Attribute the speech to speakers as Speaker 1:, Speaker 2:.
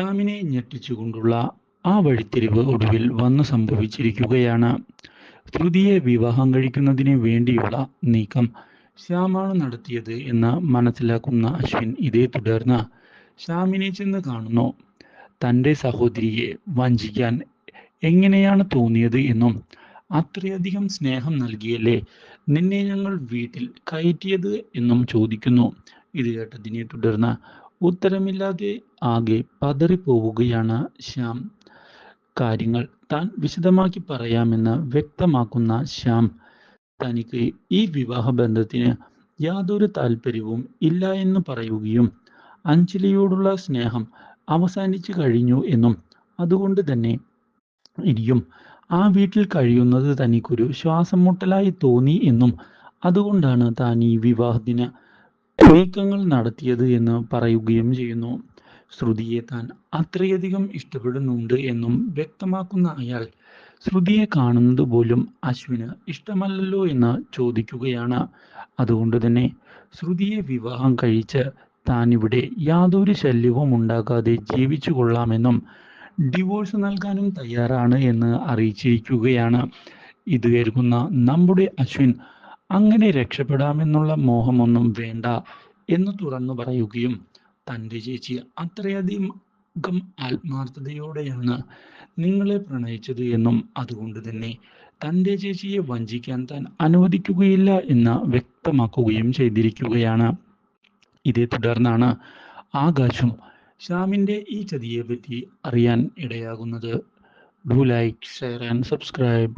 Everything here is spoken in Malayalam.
Speaker 1: ശ്യാമിനെ ഞെട്ടിച്ചുകൊണ്ടുള്ള ആ വഴിത്തിരിവ് ഒടുവിൽ വന്നു സംഭവിച്ചിരിക്കുകയാണ്. ശ്രുതിയെ വിവാഹം കഴിക്കുന്നതിന് വേണ്ടിയുള്ള നീക്കം ശ്യാമാണ് നടത്തിയത് എന്ന് മനസ്സിലാക്കുന്ന അശ്വിൻ ഇതേ തുടർന്ന് ശ്യാമിനെ ചെന്ന് കാണുന്നു. തന്റെ സഹോദരിയെ വഞ്ചിക്കാൻ എങ്ങനെയാണ് തോന്നിയത് എന്നും അത്രയധികം സ്നേഹം നൽകിയല്ലേ നിന്നെ ഞങ്ങൾ വീട്ടിൽ കയറ്റിയത് എന്നും ചോദിക്കുന്നു. ഇത് കേട്ടതിനെ തുടർന്ന് ഉത്തരമില്ലാതെ ആകെ പതറിപ്പോവുകയാണ് ശ്യാം. കാര്യങ്ങൾ താൻ വിശദമാക്കി പറയാമെന്ന് വ്യക്തമാക്കുന്ന ശ്യാം തനിക്ക് ഈ വിവാഹ ബന്ധത്തിന് യാതൊരു താല്പര്യവും ഇല്ല എന്ന് പറയുകയും അഞ്ജലിയോടുള്ള സ്നേഹം അവസാനിച്ചു കഴിഞ്ഞു എന്നും അതുകൊണ്ട് തന്നെ ഇനിയും ആ വീട്ടിൽ കഴിയുന്നത് തനിക്കൊരു ശ്വാസം മുട്ടലായി തോന്നി എന്നും അതുകൊണ്ടാണ് താൻ ഈ വിവാഹത്തിന് നീക്കങ്ങൾ നടത്തിയത് എന്ന് പറയുകയും ചെയ്യുന്നു. ശ്രുതിയെ താൻ അത്രയധികം ഇഷ്ടപ്പെടുന്നുണ്ട് എന്നും വ്യക്തമാക്കുന്ന അയാൾ ശ്രുതിയെ കാണുന്നത് പോലും അശ്വിന് ഇഷ്ടമല്ലല്ലോ എന്ന് ചോദിക്കുകയാണ്. അതുകൊണ്ട് തന്നെ ശ്രുതിയെ വിവാഹം കഴിച്ച് താൻ ഇവിടെ യാതൊരു ശല്യവും ഉണ്ടാകാതെ ജീവിച്ചു കൊള്ളാമെന്നും ഡിവോഴ്സ് നൽകാനും തയ്യാറാണ് എന്ന് അറിയിച്ചിരിക്കുകയാണ്. ഇത് കേൾക്കുന്ന നമ്മുടെ അശ്വിൻ അങ്ങനെ രക്ഷപ്പെടാമെന്നുള്ള മോഹമൊന്നും വേണ്ട എന്ന് തുറന്നു പറയുകയും തന്റെ ചേച്ചി അത്രയധികം ആത്മാർത്ഥതയോടെയാണ് നിങ്ങളെ പ്രണയിച്ചത് എന്നും അതുകൊണ്ട് തന്നെ തന്റെ ചേച്ചിയെ വഞ്ചിക്കാൻ താൻ അനുവദിക്കുകയില്ല എന്ന് വ്യക്തമാക്കുകയും ചെയ്തിരിക്കുകയാണ്. ഇതേ തുടർന്നാണ് ആകാശും ശ്യാമിന്റെ ഈ ചതിയെ പറ്റി അറിയാൻ ഇടയാകുന്നത്. Do like share and subscribe